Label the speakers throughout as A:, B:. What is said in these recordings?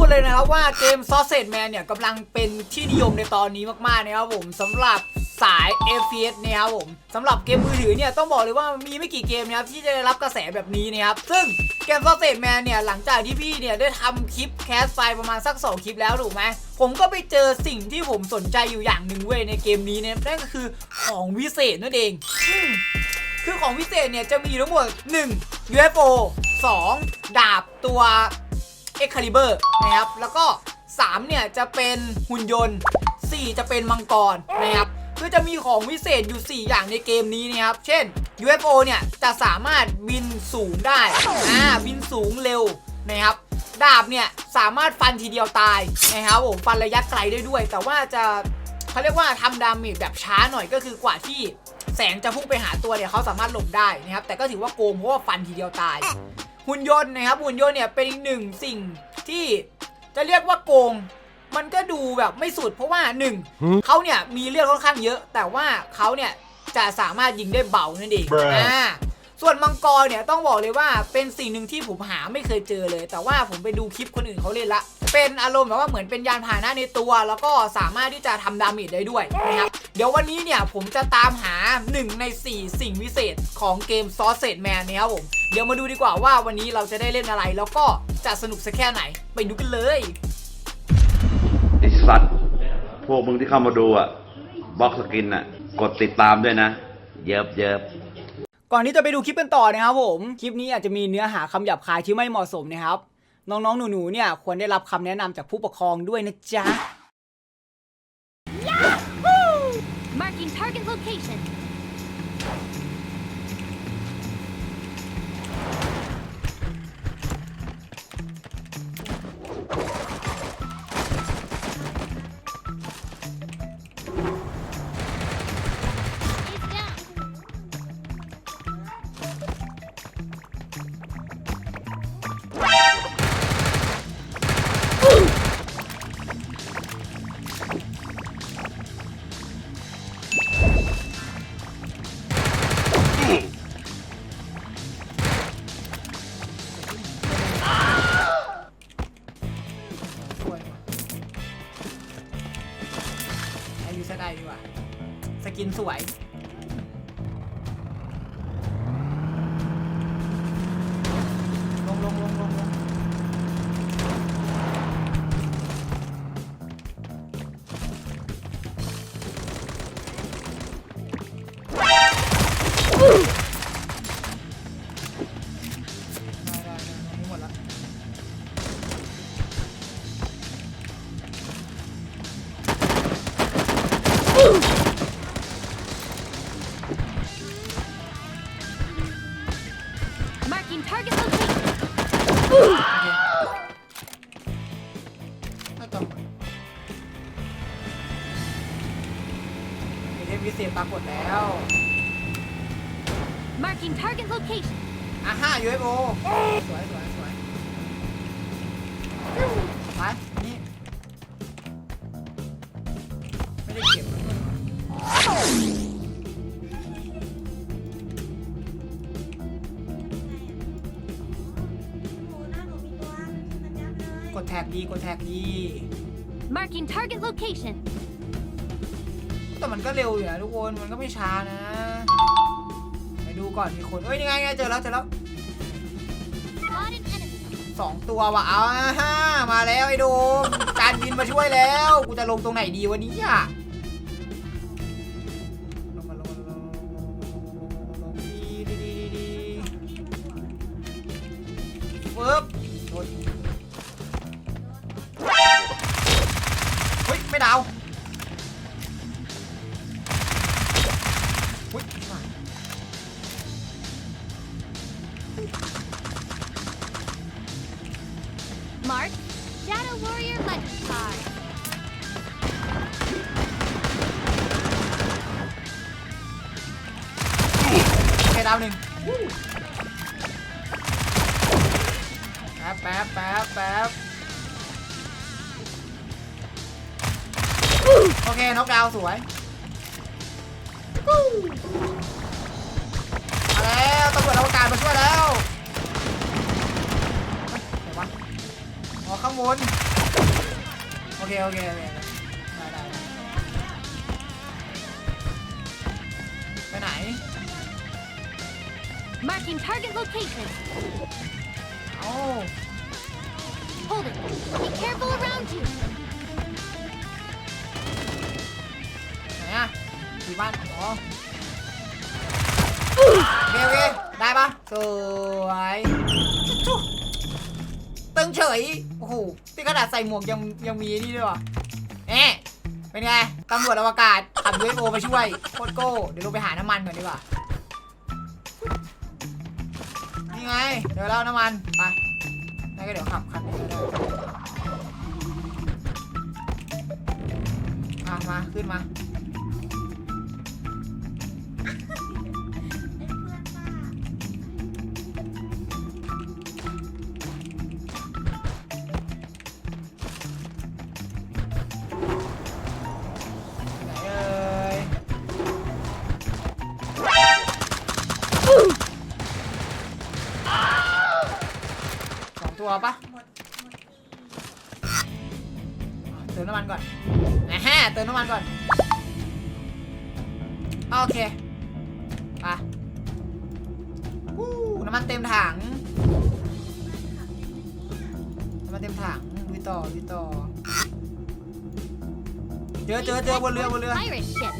A: ูดเลยนะครับว่าเกม Sausage Man เนี่ยกำลังเป็นที่นิยมในตอนนี้มากๆนะครับผมสำหรับสาย FPS นะครับผมสำหรับเกมมือถือเนี่ยต้องบอกเลยว่ามีไม่กี่เกมนะครับที่จะได้รับกระแสแบบนี้นะครับซึ่งเกม Sausage Man เนี่ยหลังจากที่พี่เนี่ยได้ทำคลิปแคสไฟประมาณสัก 2 คลิปแล้วถูกไหมผมก็ไปเจอสิ่งที่ผมสนใจอยู่อย่างหนึ่งเว้ยในเกมนี้เนี่ยนั่นก็คือของวิเศษนั่นเองคือของพิเศษเนี่ยจะมีทั้งหมด 1 UFO 2 ดาบตัว Excalibur นะครับ แล้วก็ 3 เนี่ย จะเป็นหุ่นยนต์ 4 จะเป็นมังกรนะครับคือจะมีของวิเศษอยู่ 4 อย่างในเกมนี้นะครับ เช่น UFO เนี่ย จะสามารถบินสูงได้ อ่า บินสูงเร็วนะครับ ดาบเนี่ย สามารถฟันทีเดียวตายนะครับผม ฟันระยะไกลได้ด้วย แต่ว่าจะเขาเรียกว่าทำดาเมจแบบช้าหน่อยก็คือกว่าที่แสงจะพุ่งไปหาตัวเนี่ยเขาสามารถหลบได้นะครับ แต่ก็ถือว่าโกงเพราะว่าฟันทีเดียวตาย หุ่นยนต์นะครับหุ่นยนต์เนี่ยเป็นอีกหนึ่งสิ่งที่จะเรียกว่าโกง มันก็ดูแบบไม่สุดเพราะว่าหนึ่งเขาเนี่ยมีเลือดค่อนข้างเยอะ แต่ว่าเขาเนี่ยจะสามารถยิงได้เบานั่นเอง
B: Bruh
A: อ่า ส่วนมังกรเนี่ยต้องบอกเลยว่าเป็นสิ่งหนึ่งที่ผมหาไม่เคยเจอเลย แต่ว่าผมไปดูคลิปคนอื่นเขาเล่นละ เป็นอารมณ์แบบว่าเหมือนเป็นยานพาหนะในตัว แล้วก็สามารถที่จะทำดาเมจได้ด้วยนะครับ เดี๋ยววันนี้เนี่ยผมจะตามหา 1 ใน 4 สิ่งวิเศษของเกม Sausage Man นะครับผม เดี๋ยวมาดูดีกว่าว่าวันนี้เราจะได้เล่นอะไร แล้วก็จะสนุกสักแค่ไหน ไปดูกันเลย
C: ไอสัตว์พวกมึงที่เข้ามาดูอะบล็อกสกินอะกดติดตามด้วยนะ เยิบเยิบ
A: ก่อนที่จะไปดูคลิปกันต่อนะครับผม คลิปนี้อาจจะมีเนื้อหาคำหยาบคายที่ไม่เหมาะสมนะครับ น้องๆ หนูๆ เนี่ยควรได้รับคำแนะนำจากผู้ปกครองด้วยนะจ๊ะ สกินสวย
D: Marking target location.
A: น่าจะหมดไอเทมวิเศษปรากฏแล้ว
D: Marking target location.
A: อ่ะห้า UFO สวยสวย ดแท็กดีกดแท็กดี
D: Marking target location.
A: แต่มันก็เร็วอยู่นะทุกคนมันก็ไม่ช้านะ ไปดูก่อนมีคนเอ้ยนี่ไงไงเจอแล้วเจอแล้ว
D: Spotted enemy.
A: สองตัวว่ะเอาฮ่ามาแล้วไอ้โดมการบินมาช่วยแล้ว กูจะลงตรงไหนดีวันนี้อะลงมาลงมาลงมาลงมาลงมาลงมาดีดีดีดีดีปึ๊บโดน ฮ้ย ไม่ดาวเฮ้ยมา
D: Mark. Shadow Warrior Legend card.
A: โอเคดาวหนึ่งแป๊บแป๊บแป๊บแป๊บ อเคน็อกดาวน์สวยมาแล้วตำรวจอวกาศมาช่วยแล้วเฮ้ยไหนวะอ๋ออ๋อข้างบนโอเคโอเคโอเคได้ได้ได้ไปไหน
D: Marking target location.
A: เอ้า
D: Hold it. Be careful around you.
A: บ้านอ๋อโอเคโอเคได้ปะสวยจุ๊บตึงเฉย โอ้โหที่ขนาดใส่หมวกยังยังมีนี่ด้วยวะเอ๊ะเป็นไงตำรวจอวกาศขับ UFO มาช่วยโคตรโก้ เดี๋ยวลงไปหาน้ำมันก่อนดีกว่า นี่ไง เดี๋ยวเราน้ำมัน ไปงั้นก็เดี๋ยวขับคันนี้ก็ได้มามา ขึ้นมาไหน เอ่ยสองตัวปะเติมน้ำมันก่อนแหมเติมน้ำมันก่อน โอเค ไปวู้น้ำมันเต็มถัง น้ำมันเต็มถังวิต่อวิต่อ เจอเจอเจอบนเรือบนเรือ
D: Pirate ship.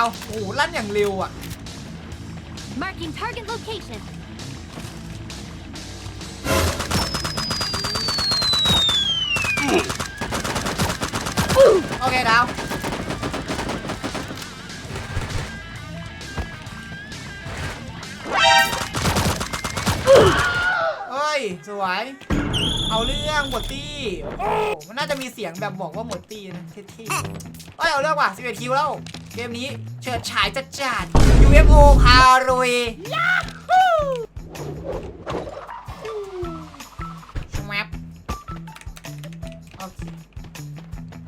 D: า
A: วโอ้โหลั่นอย่างเร็วอะ
D: Marking target location.
A: โอเคดาว เฮ้ย สวย เอาเรื่องหมดตี้โอ้โห มันน่าจะมีเสียงแบบบอกว่าหมดตีนะเท่ๆเอ้ยเอาเรื่องว่ะ11คิวแล้วเกมนี้เฉิดฉายจัดจัด UFO พารุยยาฮูสแมปโอเค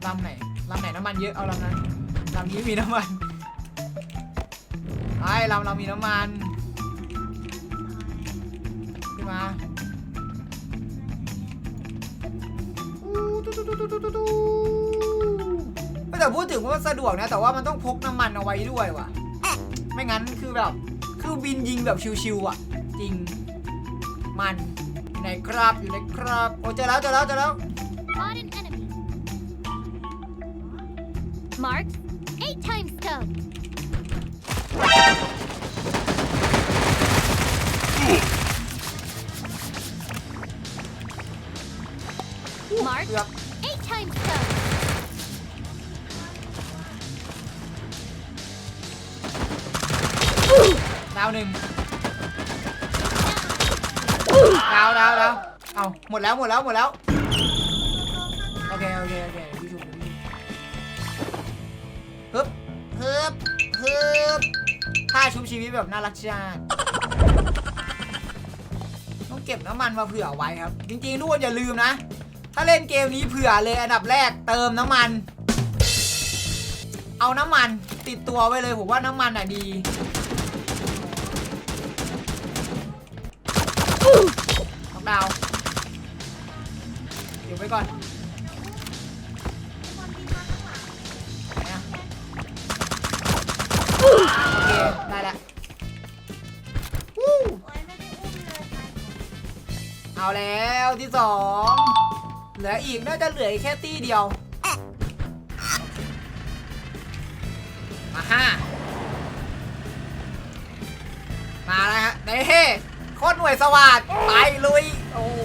A: ลำไหนลำไหนน้ำมันเยอะเอาลำนั้นลำนี้มีน้ำมันไอ้ลำเรามีน้ำมันขึ้นมา แต่พูดถึงว่าสะดวกนะ แต่ว่ามันต้องพกน้ำมันเอาไว้ด้วยว่ะ ไม่งั้นคือแบบคือบินยิงแบบชิวๆอะ จริง มันอยู่ในครับอยู่ในครับโอ้เจอแล้วเจอแล้วเจอแล้ว
D: Mark.
A: ดาวดาวดาวเอาหมดแล้วหมดแล้วหมดแล้ว โอเคโอเคโอเคพี่ชูฮึบฮึบฮึบท่าชุบชีวิตแบบน่ารักจ้าต้องเก็บน้ำมันมาเผื่อไว้ครับ จริงๆทุกคนอย่าลืมนะ ถ้าเล่นเกมนี้เผื่อเลยอันดับแรกเติมน้ำมัน เอาน้ำมันติดตัวไว้เลยผมว่าน้ำมันอะดี ล็อกดาวน์เก็บไว้ก่อนไหนอะโอเค ได้ล้ววู้เอาแล้วที่สองเหลืออีกน่าจะเหลืออีกแค่ตี้เดียว มาห้ามาแล้วฮะเด้โคตรหน่วยสวัสดไปลุย โอ้โห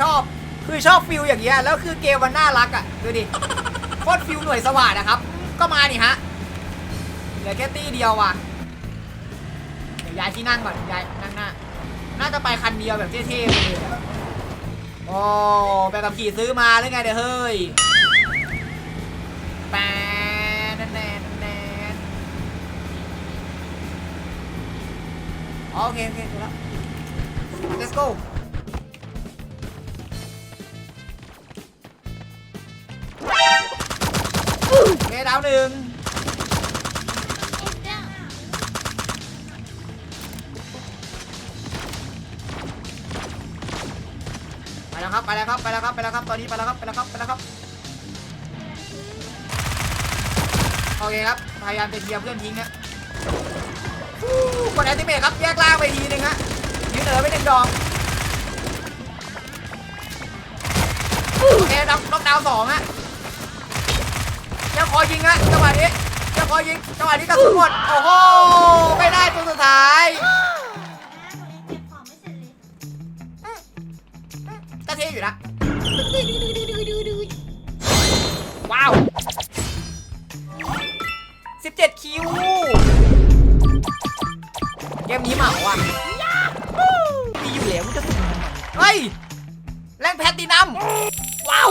A: ชอบคือชอบฟิลอย่างเงี้ยแล้วคือเกมมันน่ารักอะดูดิโคตรฟิลหน่วยสวัสดนะครับ ก็มาดิฮะเหลือแค่ตี้เดียวว่ะเดี๋ยวย้ายที่นั่งก่อนย้ายนั่งหน้าน่าจะไปคันเดียวแบบเท่ๆเลยอะโอ้ไปกับขี่ซื้อมาหรือไงเดี๋ยวเฮ้ยแปนแนนแนนแนนโอเคโอเคแล้ว let's go าวหนึ่งไปแล้วครับไปแล้วครับไปแล้วครับไปแล้วครับตอนนี้ไปแล้วครับไปแล้วครับไปแล้วครับโอเคครับพยายามจะเคลียร์เพื่อนทิ้งนะฟู้กดแอนติเมทครับแยกล่างไปทีหนึงฮะยืนเอ๋อไปหนึ่งดอกโอเคน็อกน็อกดาวสองฮะ อยิงฮะจังหวะนี้ยังคอยิงจังหวะนี้กระสุนหมดโอ้โหไม่ได้ตัวสุดท้ายก็เท่อยู่นะว้าว17 คิว เกมนี้เหมาอะมีอยู่แล้วมันจะไมเฮ้ย แรงแพตตินัมว้าว